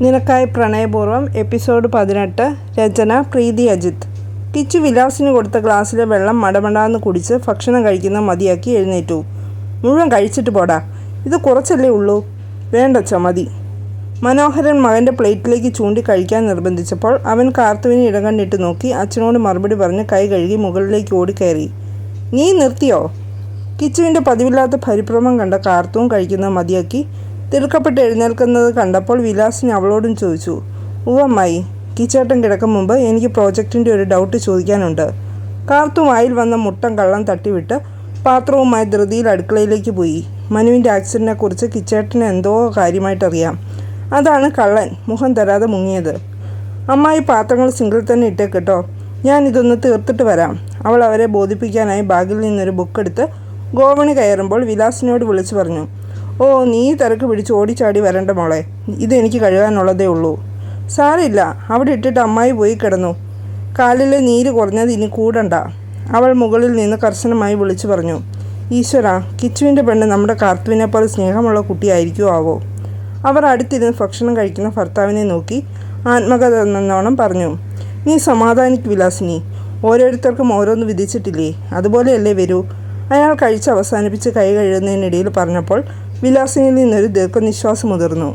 നിനക്കായി പ്രണയപൂർവം എപ്പിസോഡ് പതിനെട്ട് രചന പ്രീതി അജിത്. കിച്ചു വിലാസിന് കൊടുത്ത ഗ്ലാസ്സിലെ വെള്ളം മടമടാന്ന് കുടിച്ച് ഭക്ഷണം കഴിക്കുന്ന മതിയാക്കി എഴുന്നേറ്റു. മുഴുവൻ കഴിച്ചിട്ട് പോടാ. ഇത് കുറച്ചല്ലേ ഉള്ളൂ? വേണ്ടച്ച മതി മനോഹരൻ മകന്റെ പ്ലേറ്റിലേക്ക് ചൂണ്ടി കഴിക്കാൻ നിർബന്ധിച്ചപ്പോൾ അവൻ കാർത്തുവിനെ ഇടം കണ്ടിട്ട് നോക്കി അച്ഛനോട് മറുപടി പറഞ്ഞ് കൈ കഴുകി മുകളിലേക്ക് ഓടിക്കയറി. നീ നിർത്തിയോ? കിച്ചുവിന്റെ പതിവില്ലാത്ത പരിഭ്രമം കണ്ട കാർത്തവും കഴിക്കുന്ന മതിയാക്കി തിടുക്കപ്പെട്ട് എഴുന്നേൽക്കുന്നത് കണ്ടപ്പോൾ വിലാസിന് അവളോടും ചോദിച്ചു ഉവമ്മായി കിച്ചേട്ടൻ കിടക്കും മുമ്പ് എനിക്ക് പ്രോജക്റ്റിന്റെ ഒരു ഡൗട്ട് ചോദിക്കാനുണ്ട്. കാർത്തു വായിൽ വന്ന മുട്ടൻ കള്ളം തട്ടിവിട്ട് പാത്രവുമായി ധൃതിയിൽ അടുക്കളയിലേക്ക് പോയി. മനുവിന്റെ ആക്സിഡന്റിനെക്കുറിച്ച് കിച്ചേട്ടന് എന്തോ കാര്യമായിട്ടറിയാം. അതാണ് കള്ളൻ മുഖം തരാതെ മുങ്ങിയത്. അമ്മായി പാത്രങ്ങൾ സിംഗിൾ തന്നെ ഇട്ടേക്കെട്ടോ ഞാൻ ഇതൊന്ന് തീർത്തിട്ട് വരാം. അവൾ അവരെ ബോധിപ്പിക്കാനായി ബാഗിൽ നിന്നൊരു ബുക്കെടുത്ത് ഗോവണി കയറുമ്പോൾ വിലാസിനോട് വിളിച്ചു പറഞ്ഞു ഓ നീ തിരക്ക് പിടിച്ച് ഓടിച്ചാടി വരണ്ട മോളെ. ഇതെനിക്ക് കഴുകാനുള്ളതേ ഉള്ളൂ. സാറില്ല അവിടെ ഇട്ടിട്ട് അമ്മായി പോയി കിടന്നു. കാലിലെ നീര് കുറഞ്ഞത് ഇനി കൂടണ്ട. അവൾ മുകളിൽ നിന്ന് കർശനമായി വിളിച്ചു പറഞ്ഞു ഈശ്വര കിച്ചുവിന്റെ പെണ്ണ് നമ്മുടെ കാർത്തുവിനെ പോലെ സ്നേഹമുള്ള കുട്ടിയായിരിക്കുമോ ആവോ? അവർ അടുത്തിരുന്ന് ഭക്ഷണം കഴിക്കുന്ന ഭർത്താവിനെ നോക്കി ആത്മകഥ എന്നോണം പറഞ്ഞു നീ സമാധാനിക്ക് വിലാസിനി. ഓരോരുത്തർക്കും ഓരോന്ന് വിധിച്ചിട്ടില്ലേ? അതുപോലെയല്ലേ വരൂ. അയാൾ കഴിച്ച് അവസാനിപ്പിച്ച് കൈ കഴുകുന്നതിനിടയിൽ പറഞ്ഞപ്പോൾ വിലാസിനിയിൽ നിന്നൊരു ദീർഘനിശ്വാസം ഉതിർന്നു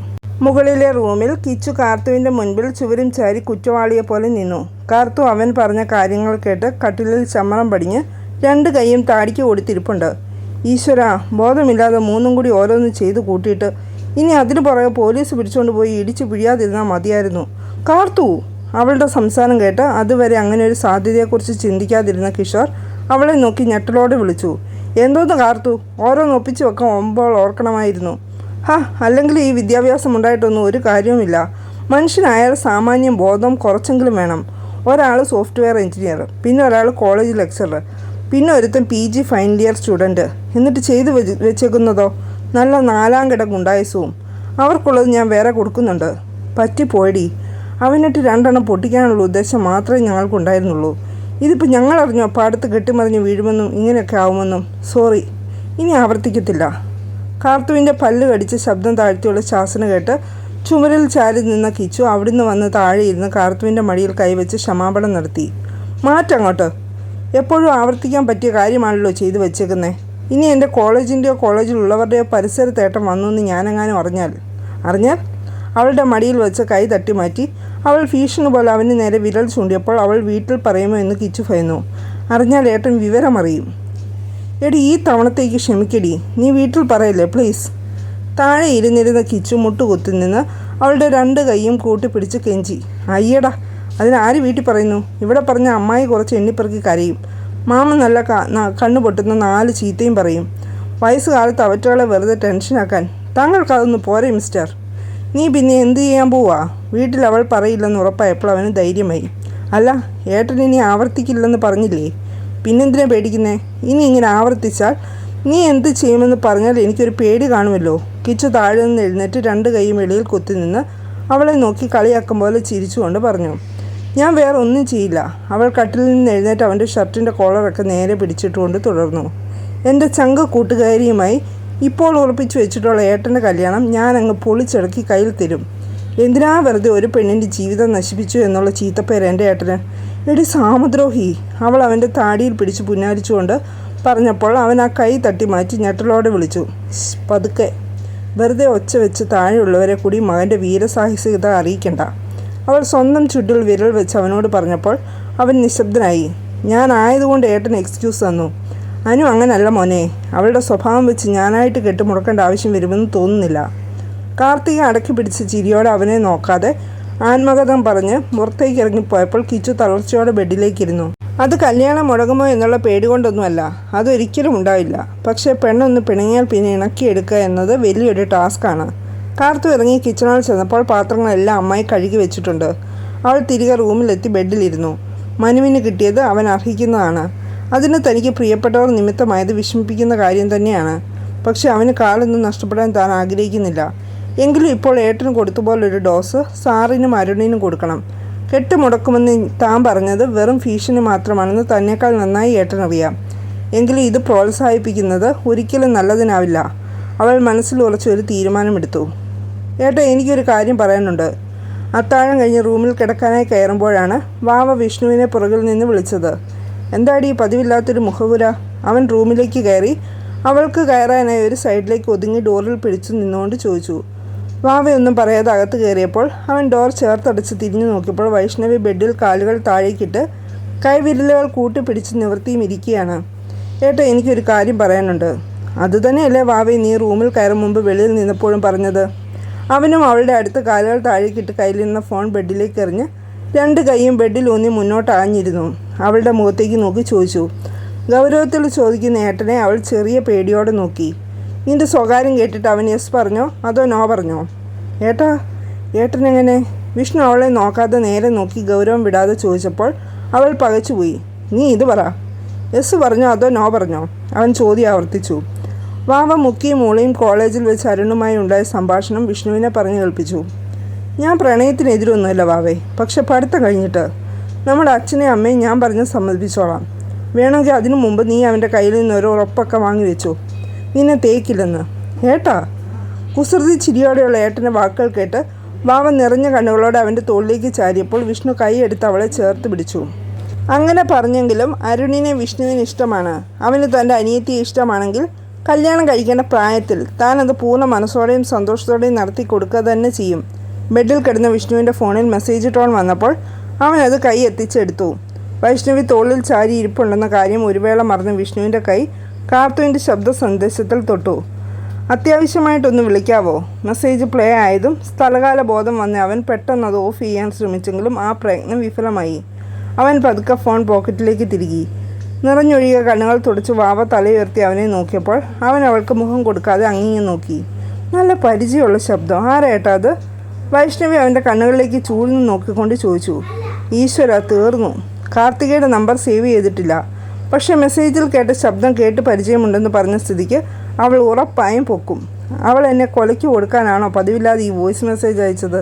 മുകളിലെ റൂമിൽ കിച്ചു കാർത്തുവിന്റെ മുൻപിൽ ചുവരും ചാരി കുറ്റവാളിയെ പോലെ നിന്നു. കാർത്തു അവൻ പറഞ്ഞ കാര്യങ്ങൾ കേട്ട് കട്ടിലിൽ ചമ്മണം പടിഞ്ഞ് രണ്ട് കൈയും താടിക്ക് ഓടിത്തിരിപ്പുണ്ട്. ഈശ്വര ബോധമില്ലാതെ മൂന്നും കൂടി ഓരോന്ന് ചെയ്തു കൂട്ടിയിട്ട് ഇനി അതിനു പുറകെ പോലീസ് പിടിച്ചുകൊണ്ട് പോയി ഇടിച്ചു പിഴിയാതിരുന്നാൽ മതിയായിരുന്നു. കാർത്തു അവളുടെ സംസാരം കേട്ട് അതുവരെ അങ്ങനെ ഒരു സാധ്യതയെക്കുറിച്ച് ചിന്തിക്കാതിരുന്ന കിഷോർ അവളെ നോക്കി ഞെട്ടലോടെ വിളിച്ചു. എന്തോന്ന് കാർത്തു? ഓരോന്ന് ഒപ്പിച്ചു വെക്കാൻ ഒമ്പോൾ ഓർക്കണമായിരുന്നു. ഹാ അല്ലെങ്കിൽ ഈ വിദ്യാഭ്യാസം ഉണ്ടായിട്ടൊന്നും ഒരു കാര്യവുമില്ല. മനുഷ്യനായാൽ സാമാന്യം ബോധം കുറച്ചെങ്കിലും വേണം. ഒരാൾ സോഫ്റ്റ്വെയർ എഞ്ചിനീയർ പിന്നെ ഒരാൾ കോളേജ് ലെക്ചറർ പിന്നെ ഒരുത്തൻ P G final year student എന്നിട്ട് ചെയ്തു വെച്ച് വെച്ചേക്കുന്നതോ? നല്ല നാലാം കിട ഗുണ്ടായസവും അവർക്കുള്ളത് ഞാൻ വേറെ കൊടുക്കുന്നുണ്ട്. പറ്റിപ്പോയടി. അവനിട്ട് രണ്ടെണ്ണം പൊട്ടിക്കാനുള്ള ഉദ്ദേശം മാത്രമേ ഞങ്ങൾക്കുണ്ടായിരുന്നുള്ളൂ. ഇതിപ്പോൾ ഞങ്ങളറിഞ്ഞോ പാടത്ത് കെട്ടിമറിഞ്ഞ് വീഴുമെന്നും ഇങ്ങനെയൊക്കെ ആവുമെന്നും? സോറി ഇനി ആവർത്തിക്കത്തില്ല. കാർത്തുവിന്റെ പല്ല് കടിച്ച് ശബ്ദം താഴ്ത്തിയുള്ള ശാസന കേട്ട് ചുമരിൽ ചാരി നിന്ന കിച്ചു അവിടുന്ന് വന്ന് താഴെ ഇരുന്ന് കാർത്തുവിന്റെ മടിയിൽ കൈവച്ച് ക്ഷമാപണം നടത്തി. മാറ്റങ്ങോട്ട് എപ്പോഴും ആവർത്തിക്കാൻ പറ്റിയ കാര്യമാണല്ലോ ചെയ്തു വെച്ചേക്കുന്നത് ഇനി എന്റെ കോളേജിന്റെയോ കോളേജിലുള്ളവരുടെയോ പരിസരത്തേട്ടം വന്നു എന്ന് ഞാനെങ്ങാനും അറിഞ്ഞാൽ? അറിഞ്ഞാൽ? അവളുടെ മടിയിൽ വെച്ച് കൈ തട്ടി മാറ്റി അവൾ ഭീഷണി പോലെ അവന് നേരെ വിരൽ ചൂണ്ടിയപ്പോൾ അവൾ വീട്ടിൽ പറയുമോ എന്ന് കിച്ചു ഭയന്നു. അറിഞ്ഞാൽ ഏട്ടൻ വിവരമറിയും. എടി ഈ തവണത്തേക്ക് ക്ഷമിക്കടി. നീ വീട്ടിൽ പറയല്ലേ പ്ലീസ് താഴെ ഇരുന്നിരുന്ന കിച്ചു മുട്ടുകുത്തി നിന്ന് അവളുടെ രണ്ട് കൈയും കൂട്ടിപ്പിടിച്ച് കെഞ്ചി. അയ്യടാ അതിനാര് വീട്ടിൽ പറയുന്നു? ഇവിടെ പറഞ്ഞ അമ്മായി കുറച്ച് എണ്ണിപ്പെറുക്കി കരയും. മാമ നല്ല കണ്ണു പൊട്ടുന്ന നാല് ചീത്തയും പറയും. വയസ്സുകാലത്ത് അവറ്റകളെ വെറുതെ ടെൻഷനാക്കാൻ താങ്കൾക്ക് അതൊന്ന് പോരെ മിസ്റ്റർ നീ പിന്നെ എന്ത് ചെയ്യാൻ പോവാ? വീട്ടിൽ അവൾ പറയില്ലെന്ന് ഉറപ്പായപ്പോൾ അവന് ധൈര്യമായി. അല്ല ഏട്ടൻ ഇനി ആവർത്തിക്കില്ലെന്ന് പറഞ്ഞില്ലേ? പിന്നെന്തിനാ പേടിക്കുന്നേ? ഇനി ഇങ്ങനെ ആവർത്തിച്ചാൽ നീ എന്ത് ചെയ്യുമെന്ന് പറഞ്ഞാൽ എനിക്കൊരു പേടി കാണുമല്ലോ. കിച്ചു താഴെ നിന്ന് എഴുന്നേറ്റ് രണ്ട് കൈയും വെളിയിൽ കൊത്തി നിന്ന് അവളെ നോക്കി കളിയാക്കും പോലെ ചിരിച്ചുകൊണ്ട് പറഞ്ഞു. ഞാൻ വേറെ ഒന്നും ചെയ്യില്ല. അവൾ കട്ടിൽ നിന്ന് എഴുന്നേറ്റ് അവന്റെ ഷർട്ടിന്റെ കോളറൊക്കെ നേരെ പിടിച്ചിട്ടുകൊണ്ട് തുടർന്നു. എന്റെ ചങ്ക കൂട്ടുകാരിയുമായി ഇപ്പോൾ ഉറപ്പിച്ചു വെച്ചിട്ടുള്ള ഏട്ടന്റെ കല്യാണം ഞാൻ അങ്ങ് പൊളിച്ചിറക്കി കയ്യിൽ തരും. എന്തിനാ വെറുതെ ഒരു പെണ്ണിന്റെ ജീവിതം നശിപ്പിച്ചു എന്നുള്ള ചീത്തപ്പേര് എന്റെ ഏട്ടന്? എടി സാമദ്രോഹി അവൾ അവന്റെ താടിയിൽ പിടിച്ച് പുന്നാരിച്ചുകൊണ്ട് പറഞ്ഞപ്പോൾ അവൻ ആ കൈ തട്ടി മാറ്റി ഞെട്ടലോടെ വിളിച്ചു. "ശ്ശ്, പതുക്കെ. വെറുതെ ഒച്ച വെച്ച് താഴെയുള്ളവരെ കൂടി മകന്റെ വീരസാഹസികത അറിയിക്കണ്ട. അവൾ സ്വന്തം ചുട്ടിൽ വിരൽ വെച്ച് അവനോട് പറഞ്ഞപ്പോൾ അവൻ നിശബ്ദനായി. ഞാൻ ആയതുകൊണ്ട് ഏട്ടൻ എക്സ്ക്യൂസ് തന്നു. അനു അങ്ങനല്ല മോനെ. അവളുടെ സ്വഭാവം വെച്ച് ഞാനായിട്ട് കെട്ടുമുടക്കേണ്ട ആവശ്യം വരുമെന്ന് തോന്നുന്നില്ല. കാർത്തിക അടക്കി പിടിച്ച് ചിരിയോടെ അവനെ നോക്കാതെ ആത്മകഥം പറഞ്ഞ് പുറത്തേക്ക് ഇറങ്ങിപ്പോയപ്പോൾ കിച്ചു തളർച്ചയോടെ ബെഡിലേക്കിരുന്നു. അത് കല്യാണം മുടങ്ങുമോ എന്നുള്ള പേടി കൊണ്ടൊന്നുമല്ല. അതൊരിക്കലും ഉണ്ടാവില്ല. പക്ഷേ പെണ്ണൊന്ന് പിണങ്ങിയാൽ പിന്നെ ഇണക്കിയെടുക്കുക എന്നത് വലിയൊരു ടാസ്ക്കാണ് കാർത്തു ഇറങ്ങി കിച്ചണിൽ ചെന്നപ്പോൾ പാത്രങ്ങളെല്ലാം അമ്മായി കഴുകി വെച്ചിട്ടുണ്ട്. അവൾ തിരികെ റൂമിലെത്തി ബെഡിലിരുന്നു. മനുവിന് കിട്ടിയത് അവൻ അർഹിക്കുന്നതാണ്. അതിന് തനിക്ക് പ്രിയപ്പെട്ടവർ നിമിത്തമായത് വിഷമിപ്പിക്കുന്ന കാര്യം തന്നെയാണ്. പക്ഷെ അവന് കാലൊന്നും നഷ്ടപ്പെടാൻ താൻ ആഗ്രഹിക്കുന്നില്ല. എങ്കിലും ഇപ്പോൾ ഏട്ടന് കൊടുത്തുപോലൊരു ഡോസ് സാറിനും അരുണിനും കൊടുക്കണം. കെട്ടുമുടക്കുമെന്ന് താൻ പറഞ്ഞത് വെറും ഭീഷണി മാത്രമാണെന്ന് തന്നെക്കാൾ നന്നായി ഏട്ടനറിയാം. എങ്കിലും ഇത് പ്രോത്സാഹിപ്പിക്കുന്നത് ഒരിക്കലും നല്ലതിനാവില്ല. അവൾ മനസ്സിൽ ഉറച്ചൊരു തീരുമാനമെടുത്തു. ഏട്ടാ എനിക്കൊരു കാര്യം പറയാനുണ്ട്. അത്താഴം കഴിഞ്ഞ് റൂമിൽ കിടക്കാനായി കയറുമ്പോഴാണ് വാവ വിഷ്ണുവിനെ പുറകിൽ നിന്ന് വിളിച്ചത്. എന്താടി പതിവില്ലാത്തൊരു മുഖപുര അവൻ റൂമിലേക്ക് കയറി അവൾക്ക് കയറാനായി ഒരു സൈഡിലേക്ക് ഒതുങ്ങി ഡോറിൽ പിടിച്ചു നിന്നുകൊണ്ട് ചോദിച്ചു. വാവയൊന്നും പറയാതെ അകത്ത് കയറിയപ്പോൾ അവൻ ഡോർ ചേർത്തടച്ച് തിരിഞ്ഞു നോക്കിയപ്പോൾ വൈഷ്ണവി ബെഡിൽ കാലുകൾ താഴേക്കിട്ട് കൈവിരലുകൾ കൂട്ടിപ്പിടിച്ച് നിവർത്തിയും ഇരിക്കുകയാണ്. ഏട്ടാ എനിക്കൊരു കാര്യം പറയാനുണ്ട്. അതുതന്നെയല്ലേ വാവി നീ റൂമിൽ കയറും മുമ്പ് വെളിയിൽ നിന്നപ്പോഴും പറഞ്ഞത്? അവനും അവളുടെ അടുത്ത് കാലുകൾ താഴേക്കിട്ട് കയ്യിലിരുന്ന ഫോൺ ബെഡിലേക്ക് എറിഞ്ഞ് രണ്ട് കൈയും ബെഡിൽ ഊന്നി മുന്നോട്ട് ആഞ്ഞിരുന്നു. അവളുടെ മുഖത്തേക്ക് നോക്കി ചോദിച്ചു ഗൗരവത്തിൽ ചോദിക്കുന്ന ഏട്ടനെ അവൾ ചെറിയ പേടിയോടെ നോക്കി. നിന്റെ സ്വകാര്യം കേട്ടിട്ട് അവൻ യെസ് പറഞ്ഞോ? അതോ നോ പറഞ്ഞോ? ഏട്ടാ ഏട്ടനെങ്ങനെ? വിഷ്ണു അവളെ നോക്കാതെ നേരെ നോക്കി ഗൗരവം വിടാതെ ചോദിച്ചപ്പോൾ അവൾ പകച്ചുപോയി നീ ഇത് പറ. യെസ് പറഞ്ഞോ അതോ നോ പറഞ്ഞോ? അവൻ ചോദ്യം ആവർത്തിച്ചു. വാവ മുക്കിയും മൂളയും കോളേജിൽ വെച്ച് അരുണുമായി ഉണ്ടായ സംഭാഷണം വിഷ്ണുവിനെ പറഞ്ഞു കേൾപ്പിച്ചു. ഞാൻ പ്രണയത്തിനെതിരൊന്നുമല്ല വാവേ പക്ഷെ പഠിത്തം കഴിഞ്ഞിട്ട്. നമ്മുടെ അച്ഛനെയും അമ്മയും ഞാൻ പറഞ്ഞ് സമ്മതിപ്പിച്ചോളാം. വേണമെങ്കിൽ അതിനു മുമ്പ് നീ അവന്റെ കയ്യിൽ നിന്ന് ഒരു ഉറപ്പൊക്കെ വാങ്ങി വെച്ചു. നിന്നെ തേക്കില്ലെന്ന്. ഏട്ടാ? കുസൃതി ചിരിയോടെയുള്ള ഏട്ടന്റെ വാക്കുകൾ കേട്ട് വാവ നിറഞ്ഞ കണ്ണുകളോടെ അവന്റെ തോളിലേക്ക് ചാരിയപ്പോൾ വിഷ്ണു കൈയെടുത്ത് അവളെ ചേർത്ത് പിടിച്ചു. അങ്ങനെ പറഞ്ഞെങ്കിലും അരുണിനെ വിഷ്ണുവിന് ഇഷ്ടമാണ്. അവന് തന്റെ അനിയത്തി ഇഷ്ടമാണെങ്കിൽ കല്യാണം കഴിക്കേണ്ട പ്രായത്തിൽ താനത് പൂർണ മനസ്സോടെയും സന്തോഷത്തോടെയും നടത്തി കൊടുക്കുക തന്നെ ചെയ്യും. ബെഡിൽ കിടന്ന വിഷ്ണുവിന്റെ ഫോണിൽ മെസ്സേജ് ടോൺ വന്നപ്പോൾ അവൻ അത് കൈ എത്തിച്ചെടുത്തു. വൈഷ്ണവി തോളിൽ ചാരി ഇരിപ്പുണ്ടെന്ന കാര്യം ഒരു വേള മറന്ന് വിഷ്ണുവിന്റെ കൈ കാർത്തുവിന്റെ ശബ്ദ സന്ദേശത്തിൽ തൊട്ടു. അത്യാവശ്യമായിട്ടൊന്ന് വിളിക്കാവോ മെസ്സേജ് പ്ലേ ആയതും സ്ഥലകാല ബോധം വന്ന് അവൻ പെട്ടെന്ന് അത് ഓഫ് ചെയ്യാൻ ശ്രമിച്ചെങ്കിലും ആ പ്രയത്നം വിഫലമായി. അവൻ പതുക്കെ ഫോൺ പോക്കറ്റിലേക്ക് തിരികി. നിറഞ്ഞൊഴിയ കണ്ണുകൾ തുടച്ച് വാവ തലയുയർത്തി അവനെ നോക്കിയപ്പോൾ അവൻ അവൾക്ക് മുഖം കൊടുക്കാതെ അങ്ങിങ്ങി നോക്കി. നല്ല പരിചയമുള്ള ശബ്ദം. ആരേട്ടാ അത്? വൈഷ്ണവി അവന്റെ കണ്ണുകളിലേക്ക് ചൂഴ്ന്നു നോക്കിക്കൊണ്ട് ചോദിച്ചു ഈശ്വര തീർന്നു. കാർത്തികയുടെ നമ്പർ സേവ് ചെയ്തിട്ടില്ല. പക്ഷേ മെസ്സേജിൽ കേട്ട ശബ്ദം കേട്ട് പരിചയമുണ്ടെന്ന് പറഞ്ഞ സ്ഥിതിക്ക് അവൾ ഉറപ്പായും പൊക്കും. അവൾ എന്നെ കൊലയ്ക്ക് കൊടുക്കാനാണോ പതിവില്ലാതെ ഈ വോയിസ് മെസ്സേജ് അയച്ചത്?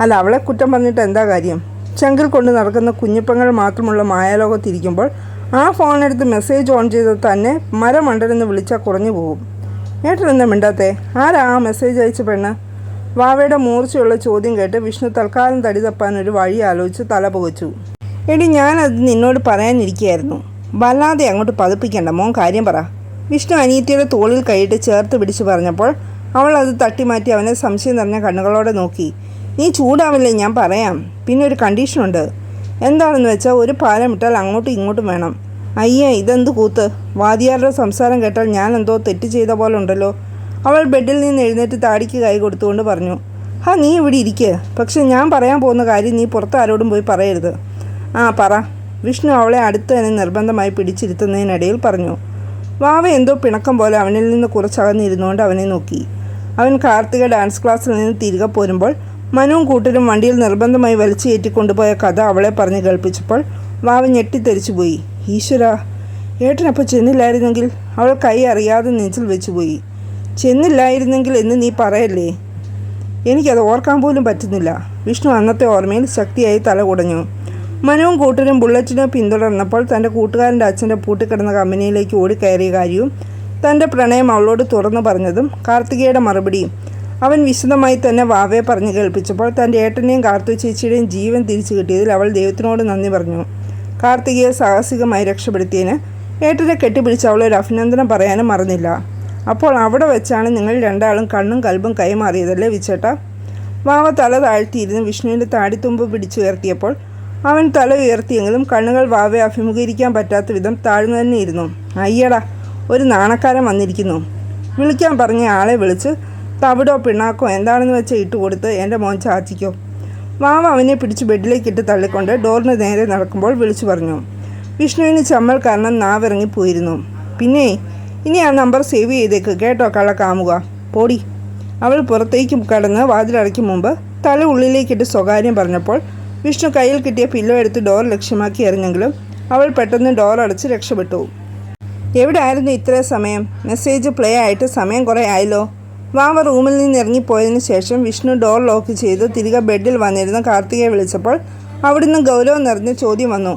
അല്ല അവളെ കുറ്റം പറഞ്ഞിട്ട് എന്താ കാര്യം? ചെങ്കിൽ കൊണ്ട് നടക്കുന്ന കുഞ്ഞിപ്പങ്ങൾ മാത്രമുള്ള മായാലോകത്തിരിക്കുമ്പോൾ ആ ഫോണെടുത്ത് മെസ്സേജ് ഓൺ ചെയ്ത് തന്നെ മരമണ്ടനെന്ന് വിളിച്ചാൽ കുറഞ്ഞു പോകും. ഏട്ടൻ എന്താ മിണ്ടാത്തെ? ആരാ ആ മെസ്സേജ് അയച്ച പെണ്ണ്? വാവയുടെ മൂർച്ചയുള്ള ചോദ്യം കേട്ട് വിഷ്ണു തൽക്കാലം തടി തപ്പാൻ ഒരു വഴി ആലോചിച്ച് തല പുകച്ചു. എടി ഞാനത് നിന്നോട് പറയാനിരിക്കുകയായിരുന്നു. വല്ലാതെ അങ്ങോട്ട് പതിപ്പിക്കണ്ട മോൻ കാര്യം പറ. വിഷ്ണു അനിയത്തിയുടെ തോളിൽ കൈയിട്ട് ചേർത്ത് പിടിച്ച് പറഞ്ഞപ്പോൾ അവൾ അത് തട്ടിമാറ്റി അവനെ സംശയം നിറഞ്ഞ കണ്ണുകളോടെ നോക്കി. നീ ചൂടാവില്ലേ ഞാൻ പറയാം. പിന്നെ ഒരു കണ്ടീഷനുണ്ട് എന്താണെന്ന് വെച്ചാൽ ഒരു പാലം ഇട്ടാൽ അങ്ങോട്ടും ഇങ്ങോട്ടും വേണം. അയ്യേ ഇതെന്ത് കൂത്ത്? വാദിയാരുടെ സംസാരം കേട്ടാൽ ഞാൻ എന്തോ തെറ്റ് ചെയ്ത പോലെ ഉണ്ടല്ലോ. അവൾ ബെഡിൽ നിന്ന് എഴുന്നേറ്റ് താടിക്ക് കൈ കൊടുത്തുകൊണ്ട് പറഞ്ഞു ആ നീ ഇവിടെ ഇരിക്കുക പക്ഷെ ഞാൻ പറയാൻ പോകുന്ന കാര്യം നീ പുറത്ത് ആരോടും പോയി പറയരുത്. ആ പറ. വിഷ്ണു അവളെ അടുത്ത് തന്നെ നിർബന്ധമായി പിടിച്ചിരുത്തുന്നതിനിടയിൽ പറഞ്ഞു വാവ എന്തോ പിണക്കം പോലെ അവനിൽ നിന്ന് കുറച്ചകന്നിരുന്നുകൊണ്ട് അവനെ നോക്കി. അവൻ കാർത്തിക ഡാൻസ് ക്ലാസ്സിൽ നിന്ന് തിരികെ പോരുമ്പോൾ മനുവും കൂട്ടരും വണ്ടിയിൽ നിർബന്ധമായി വലിച്ചു കയറ്റി കൊണ്ടുപോയ കഥ അവളെ പറഞ്ഞ് കേൾപ്പിച്ചപ്പോൾ വാവ ഞെട്ടിത്തെറിച്ചു പോയി. ഈശ്വര ഏട്ടനപ്പോൾ ചെന്നില്ലായിരുന്നെങ്കിൽ? അവൾ കൈ അറിയാതെ നെഞ്ചിൽ വെച്ചുപോയി. ചെന്നില്ലായിരുന്നെങ്കിൽ എന്ന് നീ പറയല്ലേ? എനിക്കത് ഓർക്കാൻ പോലും പറ്റുന്നില്ല. വിഷ്ണു അന്നത്തെ ഓർമ്മയിൽ ശക്തിയായി തല കുടഞ്ഞു. മനവും കൂട്ടരും ബുള്ളറ്റിനെ പിന്തുടർന്നപ്പോൾ തന്റെ കൂട്ടുകാരന്റെ അച്ഛന്റെ പൂട്ടിക്കിടന്ന കമ്പനിയിലേക്ക് ഓടിക്കയറിയ കാര്യവും തന്റെ പ്രണയം അവളോട് തുറന്നു പറഞ്ഞതും കാർത്തികയുടെ മറുപടിയും അവൻ വിശദമായി തന്നെ വാവയെ പറഞ്ഞു കേൾപ്പിച്ചപ്പോൾ തന്റെ ഏട്ടനെയും കാർത്തു ചേച്ചിയുടെയും ജീവൻ തിരിച്ചു കിട്ടിയതിൽ അവൾ ദൈവത്തിനോട് നന്ദി പറഞ്ഞു. കാർത്തികയെ സാഹസികമായി രക്ഷപ്പെടുത്തിയതിന് ഏട്ടനെ കെട്ടിപ്പിടിച്ച് അവളൊരു അഭിനന്ദനം പറയാനും മറന്നില്ല. അപ്പോൾ അവിടെ വെച്ചാണ് നിങ്ങൾ രണ്ടാളും കണ്ണും കൽബും കൈമാറിയതല്ലേ വിച്ചേട്ട? വാവ തല താഴ്ത്തിയിരുന്ന്. വിഷ്ണുവിന്റെ താടിത്തുമ്പ് പിടിച്ചുയർത്തിയപ്പോൾ അവൻ തല ഉയർത്തിയെങ്കിലും കണ്ണുകൾ വാവയെ അഭിമുഖീകരിക്കാൻ പറ്റാത്ത വിധം താഴ്ന്നു തന്നെ ഇരുന്നു. അയ്യടാ ഒരു നാണക്കാരൻ വന്നിരിക്കുന്നു. വിളിക്കാൻ പറഞ്ഞ ആളെ വിളിച്ച് തവിടോ പിണ്ണാക്കോ എന്താണെന്ന് വെച്ച് ഇട്ട് കൊടുത്ത് എന്റെ മോൻ ചാച്ചിക്കോ. വാവ അവനെ പിടിച്ച് ബെഡിലേക്ക് ഇട്ട് തള്ളിക്കൊണ്ട് ഡോറിന് നേരെ നടക്കുമ്പോൾ വിളിച്ചു പറഞ്ഞു. വിഷ്ണുവിന് ചമ്മൽ കാരണം നാവിറങ്ങിപ്പോയിരുന്നു. പിന്നെ ഇനി ആ നമ്പർ സേവ് ചെയ്തേക്ക്. കേട്ടോ കള്ളക്കാമുക പോടി. അവൾ പുറത്തേക്ക് കടന്ന് വാതിലടയ്ക്കും മുമ്പ് തല ഉള്ളിലേക്കിട്ട് സ്വകാര്യം പറഞ്ഞപ്പോൾ വിഷ്ണു കയ്യിൽ കിട്ടിയ പില്ലോ എടുത്ത് ഡോർ ലക്ഷ്യമാക്കി എറിഞ്ഞെങ്കിലും അവൾ പെട്ടെന്ന് ഡോർ അടച്ച് രക്ഷപ്പെട്ടു. എവിടെ ആയിരുന്നു ഇത്ര സമയം? മെസ്സേജ് പ്ലേ ആയിട്ട് സമയം കുറേ ആയല്ലോ. വാവ റൂമിൽ നിന്ന് ഇറങ്ങിപ്പോയതിനു ശേഷം വിഷ്ണു ഡോർ ലോക്ക് ചെയ്ത് തിരികെ ബെഡിൽ വന്നിരുന്ന കാർത്തികയെ വിളിച്ചപ്പോൾ അവിടുന്ന് ഗൗരവം നിറഞ്ഞ ചോദ്യം വന്നു.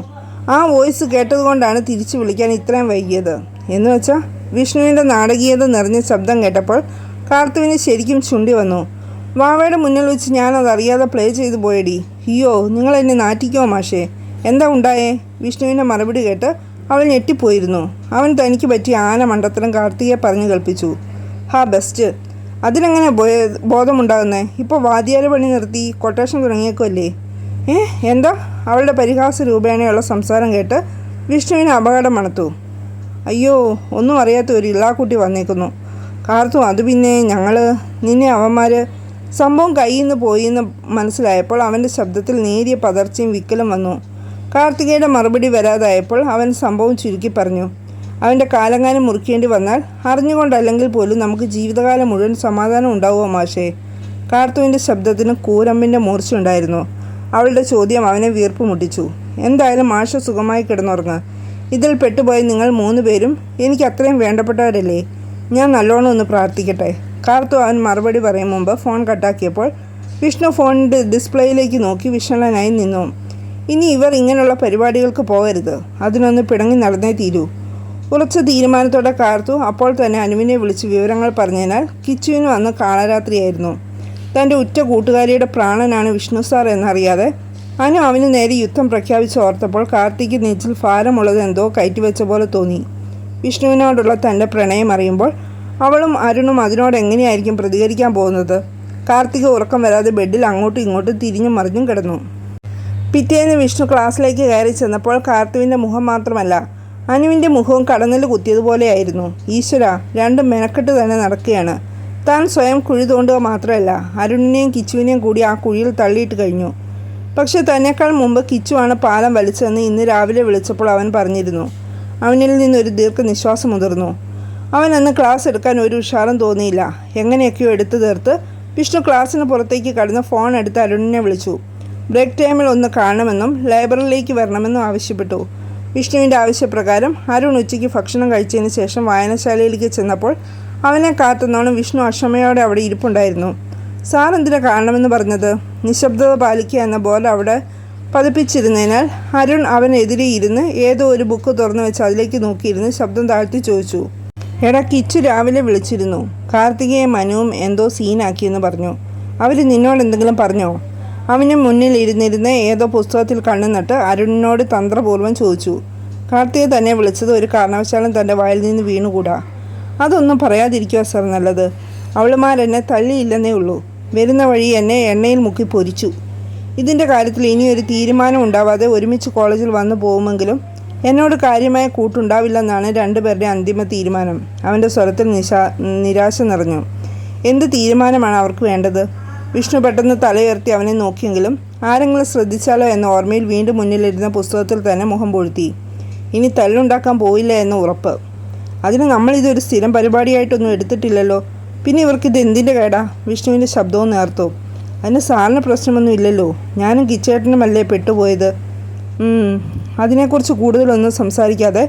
ആ വോയിസ് കേട്ടതുകൊണ്ടാണ് തിരിച്ചു വിളിക്കാൻ ഇത്രയും വൈകിയത്. എന്ന് വെച്ചാൽ വിഷ്ണുവിന്റെ നാടകീയത നിറഞ്ഞ ശബ്ദം കേട്ടപ്പോൾ കാർത്തുവിന് ശരിക്കും ചുണ്ടി വന്നു. വാവയുടെ മുന്നിൽ വെച്ച് ഞാനത് അറിയാതെ പ്ലേ ചെയ്തു പോയടി. അയ്യോ നിങ്ങൾ എന്നെ നാറ്റിക്കോ മാഷേ. എന്താ ഉണ്ടായേ? വിഷ്ണുവിന്റെ മറുപടി കേട്ട് അവൾ ഞെട്ടിപ്പോയിരുന്നു. അവൻ തനിക്ക് പറ്റിയ ആന മണ്ടത്തരം കാർത്തികയെ പറഞ്ഞു കൽപ്പിച്ചു ഹാ ബെസ്റ്റ്. അതിനെങ്ങനെ ബോധമുണ്ടാകുന്നേ? ഇപ്പോൾ വാദ്യാര പണി നിർത്തി കൊട്ടേഷൻ തുടങ്ങിയേക്കുമല്ലേ ഏ എന്താ? അവളുടെ പരിഹാസ രൂപേണയുള്ള സംസാരം കേട്ട് വിഷ്ണുവിന് അപകടം മണത്തു. അയ്യോ ഒന്നും അറിയാത്ത ഒരു ഇള്ളാക്കുട്ടി വന്നേക്കുന്നു. കാർത്തു അത് പിന്നെ ഞങ്ങൾ നിന്നെ അവന്മാർ സംഭവം കയ്യിൽ നിന്ന് പോയി എന്ന് മനസ്സിലായപ്പോൾ അവന്റെ ശബ്ദത്തിൽ നേരിയ പതർച്ചയും വിക്കലും വന്നു. കാർത്തികയുടെ മറുപടി വരാതായപ്പോൾ അവൻ സംഭവം ചുരുക്കി പറഞ്ഞു. അവന്റെ കാലങ്ങാനം മുറിക്കേണ്ടി വന്നാൽ അറിഞ്ഞുകൊണ്ടല്ലെങ്കിൽ പോലും നമുക്ക് ജീവിതകാലം മുഴുവൻ സമാധാനം ഉണ്ടാവുമോ മാഷേ? കാർത്തുവിന്റെ ശബ്ദത്തിന് കൂരമ്പിന്റെ മൂർച്ചയുണ്ടായിരുന്നു അവളുടെ ചോദ്യം അവനെ വീർപ്പ് മുട്ടിച്ചു എന്തായാലും മാഷ സുഖമായി കിടന്നുറങ്ങുക ഇതിൽ പെട്ടുപോയി നിങ്ങൾ മൂന്ന് പേരും എനിക്ക് അത്രയും വേണ്ടപ്പെട്ടവരല്ലേ? ഞാൻ നല്ലോണം ഒന്ന് പ്രാർത്ഥിക്കട്ടെ. കാർത്തു അവൻ മറുപടി പറയും മുമ്പ് ഫോൺ കട്ടാക്കിയപ്പോൾ വിഷ്ണു ഫോണിന്റെ ഡിസ്പ്ലേയിലേക്ക് നോക്കി വിഷണനായി നിന്നു. ഇനി ഇവർ ഇങ്ങനെയുള്ള പരിപാടികൾക്ക് പോകരുത്. അതിനൊന്ന് പിടങ്ങി നടന്നേ തീരൂ. ഉറച്ച തീരുമാനത്തോടെ കാർത്തു അപ്പോൾ തന്നെ അനുവിനെ വിളിച്ച് വിവരങ്ങൾ പറഞ്ഞതിനാൽ കിച്ചുവിന് വന്ന് കാളരാത്രിയായിരുന്നു. തന്റെ ഉറ്റ കൂട്ടുകാരിയുടെ പ്രാണനാണ് വിഷ്ണു സാർ എന്നറിയാതെ അനു അവന് നേരെ യുദ്ധം പ്രഖ്യാപിച്ച് ഓർത്തപ്പോൾ കാർത്തിക്ക് നെഞ്ചിൽ ഭാരമുള്ളത് എന്തോ കയറ്റിവെച്ച പോലെ തോന്നി. വിഷ്ണുവിനോടുള്ള തന്റെ പ്രണയം അറിയുമ്പോൾ അവളും അരുണും അതിനോട് എങ്ങനെയായിരിക്കും പ്രതികരിക്കാൻ പോകുന്നത്? കാർത്തിക് ഉറക്കം വരാതെ ബെഡിൽ അങ്ങോട്ടും ഇങ്ങോട്ടും തിരിഞ്ഞും മറിഞ്ഞും കിടന്നു. പിറ്റേന്ന് വിഷ്ണു ക്ലാസ്സിലേക്ക് കയറി ചെന്നപ്പോൾ കാർത്തുവിന്റെ മുഖം മാത്രമല്ല അനുവിന്റെ മുഖവും കടന്നിൽ കുത്തിയതുപോലെയായിരുന്നു. ഈശ്വര രണ്ടും മെനക്കെട്ട് തന്നെ നടക്കുകയാണ്. താൻ സ്വയം കുഴി തോണ്ടുക മാത്രമല്ല അരുണിനെയും കിച്ചുവിനെയും കൂടി ആ കുഴിയിൽ തള്ളിയിട്ട് കഴിഞ്ഞു. പക്ഷെ തന്നെക്കാൾ മുമ്പ് കിച്ചുവാണ് പാലം വലിച്ചതെന്ന് ഇന്ന് രാവിലെ വിളിച്ചപ്പോൾ അവൻ പറഞ്ഞിരുന്നു. അവനിൽ നിന്നൊരു ദീർഘനിശ്വാസം മുതിർന്നു. അവൻ അന്ന് ക്ലാസ് എടുക്കാൻ ഒരു ഉഷാറും തോന്നിയില്ല. എങ്ങനെയൊക്കെയോ എടുത്തു തീർത്ത് വിഷ്ണു ക്ലാസ്സിന് പുറത്തേക്ക് കടന്ന് ഫോൺ എടുത്ത് അരുണിനെ വിളിച്ചു. ബ്രേക്ക് ടൈമിൽ ഒന്ന് കാണണമെന്നും ലൈബ്രറിയിലേക്ക് വരണമെന്നും ആവശ്യപ്പെട്ടു. വിഷ്ണുവിന്റെ ആവശ്യപ്രകാരം അരുൺ ഉച്ചയ്ക്ക് ഭക്ഷണം കഴിച്ചതിന് ശേഷം വായനശാലയിലേക്ക് ചെന്നപ്പോൾ അവനെ കാത്തുന്നോണം വിഷ്ണു അക്ഷമയോടെ അവിടെ ഇരിപ്പുണ്ടായിരുന്നു. സാർ എന്തിനാ കാണണമെന്ന് പറഞ്ഞത്? നിശബ്ദത പാലിക്കുക എന്ന ബോർഡ് അവിടെ പതിപ്പിച്ചിരുന്നതിനാൽ അരുൺ അവനെതിരെ ഇരുന്ന് ഏതോ ഒരു ബുക്ക് തുറന്നു വെച്ച് അതിലേക്ക് നോക്കിയിരുന്ന് ശബ്ദം താഴ്ത്തി ചോദിച്ചു. എടാ കിച്ചു രാവിലെ വിളിച്ചിരുന്നു. കാർത്തികയെ മനുവും എന്തോ സീനാക്കിയെന്ന് പറഞ്ഞു. അവർ നിന്നോട് എന്തെങ്കിലും പറഞ്ഞോ? അവന് മുന്നിൽ ഇരുന്നിരുന്ന് ഏതോ പുസ്തകത്തിൽ കണ്ണുനട്ട് അരുണിനോട് തന്ത്രപൂർവം ചോദിച്ചു. കാർത്തിക തന്നെ വിളിച്ചത് ഒരു കാരണവശാലും തന്റെ വായിൽ നിന്ന് വീണുകൂടാ? അതൊന്നും പറയാതിരിക്കുക സാർ നല്ലത്. അവളുമാരെന്നെ തള്ളിയില്ലെന്നേ ഉള്ളൂ. വരുന്ന വഴി എന്നെ എണ്ണയിൽ മുക്കി പൊരിച്ചു. ഇതിന്റെ കാര്യത്തിൽ ഇനിയൊരു തീരുമാനം ഉണ്ടാവാതെ ഒരുമിച്ച് കോളേജിൽ വന്നു പോകുമെങ്കിലും എന്നോട് കാര്യമായ കൂട്ടുണ്ടാവില്ലെന്നാണ് രണ്ടുപേരുടെ അന്തിമ തീരുമാനം. അവന്റെ സ്വരത്തിൽ നിശാ നിരാശ നിറഞ്ഞു. എന്ത് തീരുമാനമാണ് അവർക്ക് വേണ്ടത്? വിഷ്ണു പെട്ടെന്ന് തലയുയർത്തി അവനെ നോക്കിയെങ്കിലും ആരെങ്കിലും ശ്രദ്ധിച്ചാലോ എന്ന ഓർമ്മയിൽ വീണ്ടും മുന്നിലിരുന്ന പുസ്തകത്തിൽ തന്നെ മുഖം പൊഴുത്തി. ഇനി തല്ലുണ്ടാക്കാൻ പോയില്ല എന്ന ഉറപ്പ്. അതിന് നമ്മളിതൊരു സ്ഥിരം പരിപാടിയായിട്ടൊന്നും എടുത്തിട്ടില്ലല്ലോ. പിന്നെ ഇവർക്ക് ഇത് എന്തിന്റെ കേടാ? വിഷ്ണുവിന്റെ ശബ്ദവും നേർത്തു അതിന് സാറിന് പ്രശ്നമൊന്നും ഇല്ലല്ലോ. ഞാനും കിച്ചേട്ടനുമല്ലേ പെട്ടുപോയത്? അതിനെക്കുറിച്ച് കൂടുതലൊന്നും സംസാരിക്കാതെ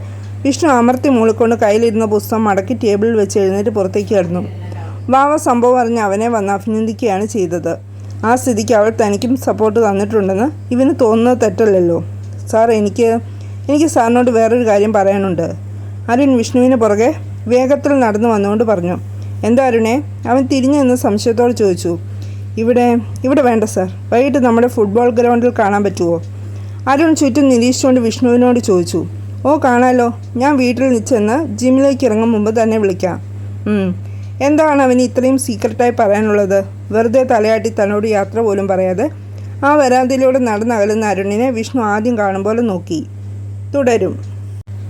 വിഷ്ണു അമർത്തി മൂളിക്കൊണ്ട് കയ്യിലിരുന്ന പുസ്തകം മടക്കി ടേബിളിൽ വെച്ച് എഴുന്നേറ്റ് പുറത്തേക്ക് കിടന്നു. വാവ സംഭവം അറിഞ്ഞ് അവനെ വന്ന് അഭിനന്ദിക്കുകയാണ് ചെയ്തത്. ആ സ്ഥിതിക്ക് അവൾ തനിക്കും സപ്പോർട്ട് തന്നിട്ടുണ്ടെന്ന് ഇവന് തോന്നുന്നത് തെറ്റല്ലല്ലോ. സാർ എനിക്ക് എനിക്ക് സാറിനോട് വേറൊരു കാര്യം പറയാനുണ്ട്. അരുൺ വിഷ്ണുവിന് പുറകെ വേഗത്തിൽ നടന്നു വന്നുകൊണ്ട് പറഞ്ഞു. എന്താ അരുണേ? അവൻ തിരിഞ്ഞു നിന്ന് സംശയത്തോടെ ചോദിച്ചു ഇവിടെ ഇവിടെ വേണ്ട സാർ. വൈകിട്ട് നമ്മുടെ ഫുട്ബോൾ ഗ്രൗണ്ടിൽ കാണാൻ പറ്റുമോ അരുൺ ചുറ്റും നിരീക്ഷിച്ചുകൊണ്ട് വിഷ്ണുവിനോട് ചോദിച്ചു ഓ കാണാലോ. ഞാൻ വീട്ടിൽ ചെന്ന് ജിമ്മിലേക്ക് ഇറങ്ങും മുമ്പ് തന്നെ വിളിക്കാം. എന്താണ് അവന് ഇത്രയും സീക്രട്ടായി പറയാനുള്ളത്? വെറുതെ തലയാട്ടി തന്നോട് യാത്ര പോലും പറയാതെ? ആ വരാന്തയിലൂടെ നടന്നകലുന്ന അരുണിനെ വിഷ്ണു ആദ്യം കാണും പോലെ നോക്കി. തുടരും.